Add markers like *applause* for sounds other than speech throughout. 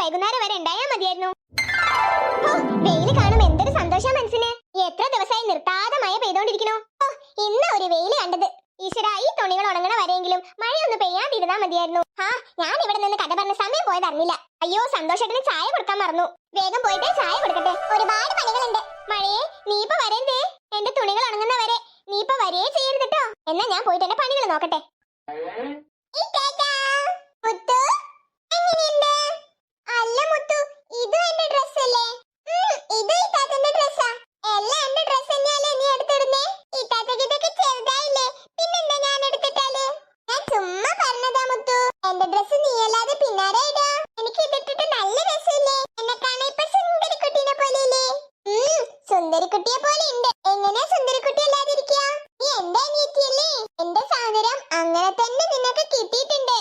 വൈകുന്നേരം വരെ ഉണ്ടായാ മതിയായിരുന്നു. വെയിൽ കാണും എന്തൊരു സന്തോഷ മനസ്സിന്. എത്ര ദിവസമായി നിർത്താതെ മഴ പെയ്തോണ്ടിരിക്കണോ ഓ ഇന്ന് ഒരു വെയിലി കണ്ടത്. ഈശ്വര ഈ തുണികൾ ഉണങ്ങണ വരെയെങ്കിലും മഴയൊന്ന് പെയ്യാതിരുന്നാ മതിയായിരുന്നു. ആ ഞാൻ ഇവിടെ നിന്ന് കഥ പറഞ്ഞ സമയം പോയത് അറിഞ്ഞില്ല. അയ്യോ സന്തോഷത്തിന് ചായ കൊടുക്കാൻ മറന്നു. വേഗം പോയിട്ട് ചായ കൊടുക്കട്ടെ. ഒരുപാട് പണികളുണ്ട്. മഴയെ നീ ഇപ്പൊ വരേണ്ടേ എന്റെ തുണികൾ ഉണങ്ങുന്ന വരെ നീ ഇപ്പൊ വരേ ചെയ്യരുത് എന്നാ ഞാൻ പോയിട്ട് എന്റെ പണികൾ നോക്കട്ടെ. സുന്ദരിക്കുട്ടിയെ പോലെ ഉണ്ട് എങ്ങനെയാ സുന്ദരിക്കുട്ടി അല്ലാതിരിക്കുക നീ എന്റെ അനിയത്തിയല്ലേ എന്റെ സൗന്ദര്യം അങ്ങനെ തന്നെ നിനക്ക് കിട്ടിയിട്ടുണ്ട്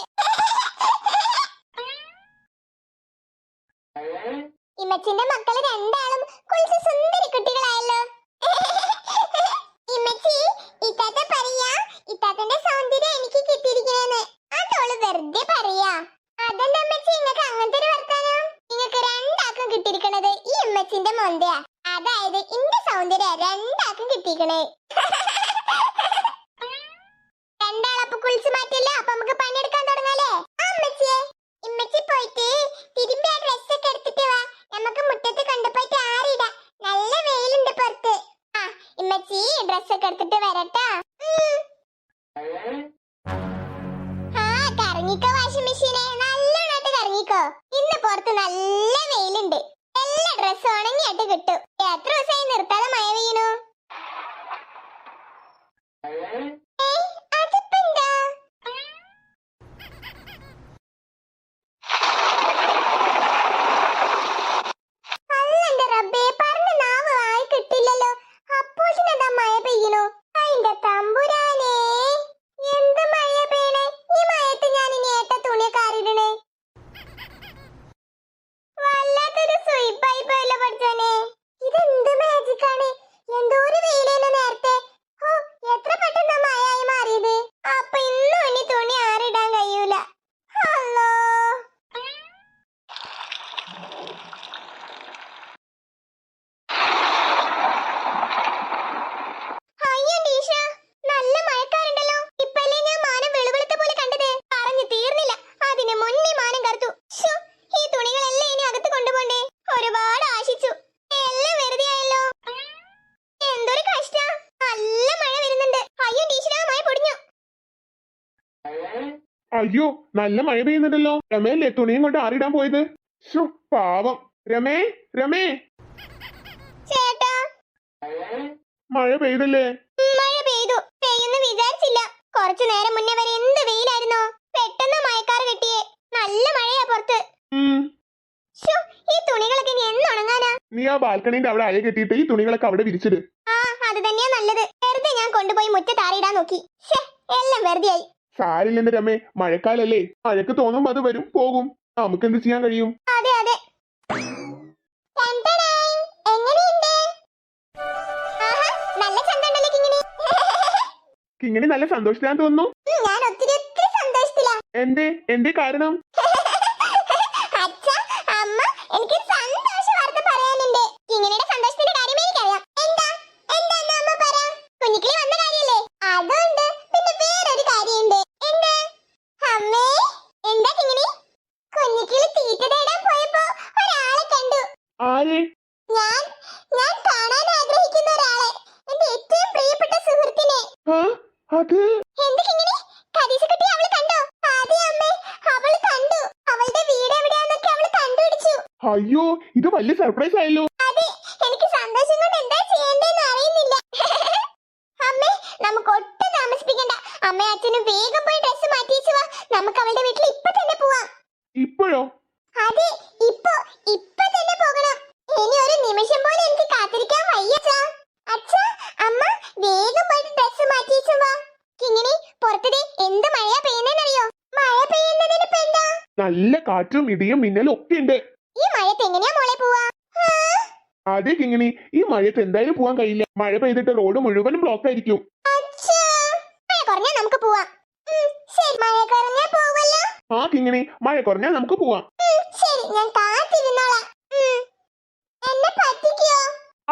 ഇമ്മച്ചിന്റെ മക്കൾ രണ്ടാളും കുളിച്ച് സുന്ദരി കുട്ടികളായല്ലോ. ഇമ്മച്ചി ഇത്താത്ത പറയാ ഇത്താത്തന്റെ സൗന്ദര്യം എനിക്ക് കിട്ടിയിരിക്കണെന്ന്. അതോൾ വെറുതെ പറയാ? അതെന്താ അമ്മച്ചി നിങ്ങക്ക് അങ്ങനത്തെ ഒരു വർത്താനം? നിങ്ങക്ക് രണ്ടാക്കും കിട്ടിയിരിക്കണത് ഈ ഇമ്മച്ചിന്റെ മൊന്തയാ. അതായത് ഇന്റെ സൗന്ദര്യം രണ്ടാക്കും കിട്ടിയിരിക്കണേ. രണ്ടാളപ്പൊ കുളിച്ചു മാറ്റില്ല അപ്പൊ നമുക്ക് പണിയെടുക്കാൻ തുടങ്ങാലേ അമ്മച്ചിയെ ഇമ്മച്ചി പോയിട്ട് തിരുമ്പി ആ അയ്യോ നല്ല മഴ പെയ്യുന്നുണ്ടല്ലോ. രമേല്ലേ തുണിയും കൊണ്ട് ആറിടാൻ പോയത്? ശ്ശോ, പാവം. രമേ രമേ. മഴ പെയ്തല്ലേ? മഴ പെയ്തു. പെയ്യുന്നു വിചാരിച്ചില്ല. കുറച്ചു നേരം മുന്നേ വരെ എന്ത് വെയിലായിരുന്നു? പെട്ടെന്ന് മഴക്കാർ കിട്ടിയേ. നല്ല മഴയാ പുറത്ത്. ഈ തുണികളൊക്കെ ഇനി എന്ന് ഉണങ്ങാനാ? നീ ആ ബാൽക്കണിന്റെ അവിടെ അയ കെട്ടിയിട്ട് ഈ തുണികളൊക്കെ അവിടെ വിരിച്ചിട്. ആ അത് തന്നെയാ നല്ലത്. വെറുതെ ഞാൻ കൊണ്ടുപോയി മുറ്റത്താറിയിടാൻ നോക്കി. എല്ലാം വെറുതെയായി. സാരില്ലെന്റെ രമേ മഴക്കാലല്ലേ. മഴക്ക് തോന്നുമ്പോ അത് വരും പോകും. നമുക്ക് എന്ത് ചെയ്യാൻ കഴിയും? അതെ അതെ. കിങ്ങിണി. നല്ല സന്തോഷത്തിലാന്ന് തോന്നുന്നു. എന്തേ എന്തേ കാരണം അച്ഛ അമ്മ എനിക്ക് സന്തോഷ വാർത്ത പറയാനുണ്ട് കിങ്ങിണിയുടെ സന്തോഷത്തിന്റെ കാര്യം എനിക്കറിയാം എന്താ എന്താന്ന് അമ്മ പറ കുഞ്ഞിക്കിളി വന്ന കാര്യല്ലേ അതുണ്ട് പിന്നെ വേറൊരു കാര്യമുണ്ട് എന്ത് അമ്മേ എന്താ കിങ്ങിണി കുഞ്ഞിക്കിളി തീറ്റ തേടാൻ പോയപ്പോ ഒരാളെ കണ്ടു ആരെ ഞാൻ ഞാൻ കാണാൻ ആഗ്രഹിക്കുന്ന ഒരാളെ എന്റെ ഏറ്റവും പ്രിയപ്പെട്ട സുഹൃത്തിനെ ആ അത് എന്ത് കിങ്ങിണി കദീസക്കുട്ടി അവൾ കണ്ടോ അതെ അമ്മേ അവൾ കണ്ടു അവളുടെ വീട് എവിടെയാന്നൊക്കെ അവൾ അയ്യോ ഇത് വലിയ സർപ്രൈസ് ആയല്ലോ. എനിക്ക് സന്തോഷം കൊണ്ട് എന്താ ചെയ്യേണ്ടതെന്ന് അറിയുന്നില്ല. *laughs* അമ്മേ നമുക്ക് ഒട്ടും താമസിപ്പിക്കണ്ട. അമ്മ അച്ഛനും വേഗം പോയി ഡ്രസ്സ് മാറ്റിച്ചു വാ. നമുക്ക് അവളുടെ വീട്ടിൽ ഇപ്പൊ തന്നെ പോവാം. ഇപ്പോഴോ? അതെ ഇപ്പൊ ഇപ്പൊ തന്നെ പോകണം ഇനി ഒരു നിമിഷം പോലും എനിക്ക് കാത്തിരിക്കാൻ വയ്യ അച്ഛാ അച്ഛാ അമ്മ വേഗം പോയിട്ട് ഡ്രസ്സ് മാറ്റിച്ചു വാ കിങ്ങിണി പുറത്തതേ എന്ത് മഴയാ പെയ്യുന്നതെന്നറിയോ മഴ പെയ്യുന്നതിന് ഇപ്പൊ എന്താ നല്ല കാറ്റും ഇടിയും മിന്നലും ഒക്കെ ഉണ്ട് ഈ മഴയത്ത് എങ്ങനെയാ മോളെ പോവാ? അതെ കിങ്ങിണി ഈ മഴയത്ത് എന്തായാലും പോവാൻ കഴിയില്ല. മഴ പെയ്തിട്ട് റോഡ് മുഴുവനും ബ്ലോക്ക് ആയിരിക്കും. കുറഞ്ഞാ നമുക്ക് പോവാം. ശരി. മഴ കുറഞ്ഞാ പോവല്ലോ. ആ കിങ്ങിണി മഴ കുറഞ്ഞാ നമുക്ക് പോവാം. ശരി. ഞാൻ കാത്തിരുന്നോളാം. എന്നെ പറ്റിക്കോ?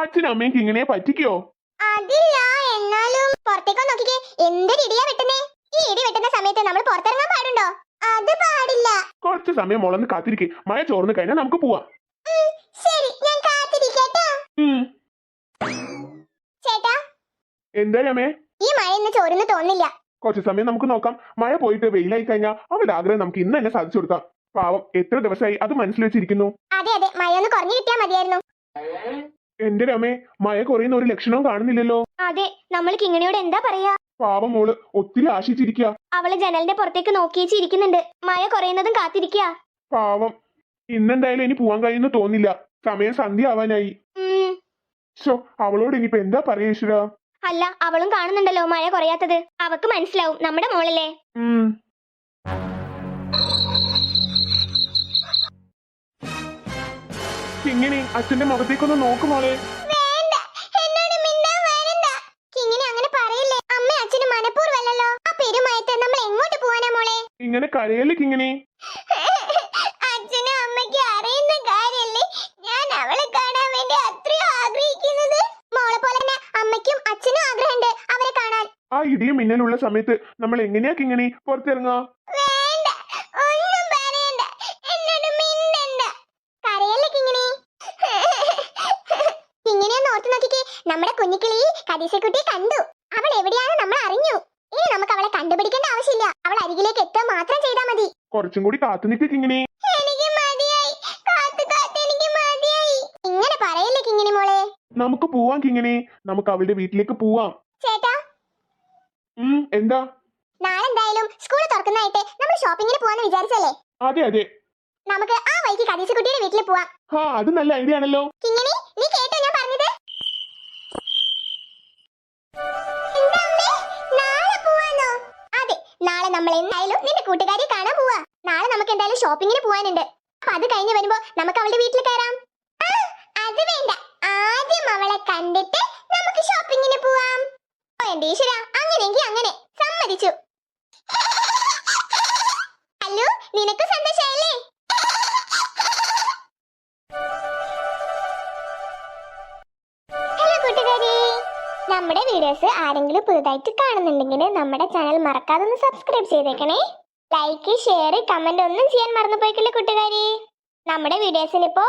അച്ഛനും അമ്മയും കിങ്ങിനെ പറ്റിക്കോ? അതില്ല. എന്നാലും പുറത്തേക്കോ നോക്കിക്കേ. എന്തൊരു ഇടിയാ വെട്ടുന്നേ? ഈ ഇടി വെട്ടുന്ന സമയത്ത് നമ്മൾ പുറത്തിറങ്ങാൻ പാടുണ്ടോ? അത് പാടില്ല. കുറച്ച് സമയം മുളന്ന് കാത്തിരിക്കെ. മഴ ചോർന്ന് കഴിഞ്ഞാൽ നമുക്ക് പോവാം. ശരി ഞാൻ കാത്തിരിക്കട്ടോ. ചേട്ടാ എന്താ രമേ? ഈ മഴ ഇന്ന് ചോരുന്ന് തോന്നില്ല. കുറച്ച് സമയം നമുക്ക് നോക്കാം. മഴ പോയിട്ട് വെയിലായി കഴിഞ്ഞാൽ അവരുടെ ആഗ്രഹം നമുക്ക് ഇന്ന് തന്നെ സാധിച്ചു കൊടുക്കാം. പാവം എത്ര ദിവസമായി അത് മനസ്സിൽ വെച്ചിരിക്കുന്നു. അതെ അതെ മഴ ഒന്ന് കുറഞ്ഞു കിട്ടിയാ മതിയായിരുന്നു. എന്റെ രമേ മഴ കുറയുന്ന ഒരു ലക്ഷണവും കാണുന്നില്ലല്ലോ. അതെ നമ്മൾക്ക് ഇങ്ങനെയോട് എന്താ പറയാ? പാവം മോൾ ഒത്തിരി ആശിച്ചിരിക്കുക അവൾ ജനലിന്റെ പുറത്തേക്ക് നോക്കിയേച്ചിരിക്കുന്നുണ്ട് മഴ കുറയുന്നതും കാത്തിരിക്കുക പാവം. ഇന്നെന്തായാലും ഇനി പോവാൻ കഴിയുന്നു തോന്നില്ല. സമയം സന്ധ്യ ആവാനായി അവളോട് ഇനിയിപ്പോ എന്താ പറയാ ഈശ്വര? അല്ല അവളും കാണുന്നുണ്ടല്ലോ മഴ കുറയാത്തത്. അവക്ക് മനസ്സിലാവും. നമ്മുടെ മോളല്ലേ. ഇങ്ങനെ അച്ഛന്റെ മുഖത്തേക്കൊന്ന് നോക്ക് മോളെ വേണ്ട എന്നോട് മിണ്ടാൻ വരണ്ട കിങ്ങിണി അങ്ങനെ പറയില്ലേ അമ്മ അച്ഛനും മനഃപൂർവമല്ലല്ലോ ആ പെരുമയത്ത് നമ്മൾ എങ്ങോട്ട് പോവാനാ മോളെ ഇങ്ങനെ കരയല്ലേ കിങ്ങിണി? അച്ഛനും അമ്മയ്ക്കും അറിയുന്ന ഞാൻ അവളെ കാണാൻ വേണ്ടി അത്രയും ആഗ്രഹിക്കുന്നത്. മോളെ പോലെ തന്നെ അമ്മയ്ക്കും അച്ഛനും ആഗ്രഹമുണ്ട് അവരെ കാണാൻ. ആ ഇടിയും മിന്നലുള്ള സമയത്ത് നമ്മൾ എങ്ങനെയാ കിങ്ങിണി? പുറത്തിറങ്ങാ? വേണ്ട ഒന്നും പറയണ്ട. എന്നോട് മിണ്ടണ്ട. കരയല്ലേ കിങ്ങിണി? കിങ്ങിണി ഒന്ന് ഓർത്തു നോക്കിക്കേ. നമ്മുടെ കുഞ്ഞിക്കിളി കടീശക്കുട്ടി കണ്ടു. കുറച്ചും കൂടി കാത്തു നിൽക്ക് കിങ്ങിണി. എനിക്ക് മതിയായി. കാത്തു കാത്ത് എനിക്ക് മതിയായി. ഇങ്ങനെ പറയല്ലേ കിങ്ങിണി മോളെ? നമുക്ക് പോവാം കിങ്ങിണി. നമുക്ക് അവളുടെ വീട്ടിലേക്ക് പോവാം. ചേട്ടാ. ഉം എന്താ? നാളെ എന്തായാലും സ്കൂൾ തുറക്കുന്നതായിട്ട് നമ്മൾ ഷോപ്പിങ്ങിന് പോവാന്ന് വിചാരിച്ചല്ലേ? അതെ അതെ. നമുക്ക് ആ വഴിക്ക് കദീസക്കുട്ടിയുടെ വീട്ടിൽ പോവാം. ആ അത് നല്ല ഐഡിയ ആണല്ലോ. കിങ്ങിണി നീ കേട്ടോ ഞാൻ പറഞ്ഞത്? നമ്മൾ എന്തായാലും നിന്റെ കൂട്ടുകാരിയെ കാണാൻ പോവാ. നാളെ നമുക്ക് എന്തായാലും ഷോപ്പിങ്ങിന് പോവാനുണ്ട്. അപ്പൊ അത് കഴിഞ്ഞ് വരുമ്പോ നമുക്ക് അവളുടെ വീട്ടിൽ കയറാം. അത് വേണ്ട. ആദ്യം അവളെ കണ്ടിട്ട് നമുക്ക് ഷോപ്പിങ്ങിന് പോവാം. ഓ എന്റെ ഈശ്വര അങ്ങനെയെങ്കിൽ അങ്ങനെ. സമ്മതിച്ചു. ഹലോ നിനക്ക് ആരെങ്കിലും പുതുതായിട്ട് കാണുന്നുണ്ടെങ്കിൽ നമ്മുടെ ചാനൽ മറക്കാതെ ഒന്ന് സബ്സ്ക്രൈബ് ചെയ്തേക്കണേ. ലൈക്ക് ഷെയർ കമന്റ് ഒന്നും ചെയ്യാൻ മറന്നു പോയിക്കില്ല കൂട്ടുകാരി? നമ്മുടെ വീഡിയോസിന് ഇപ്പോ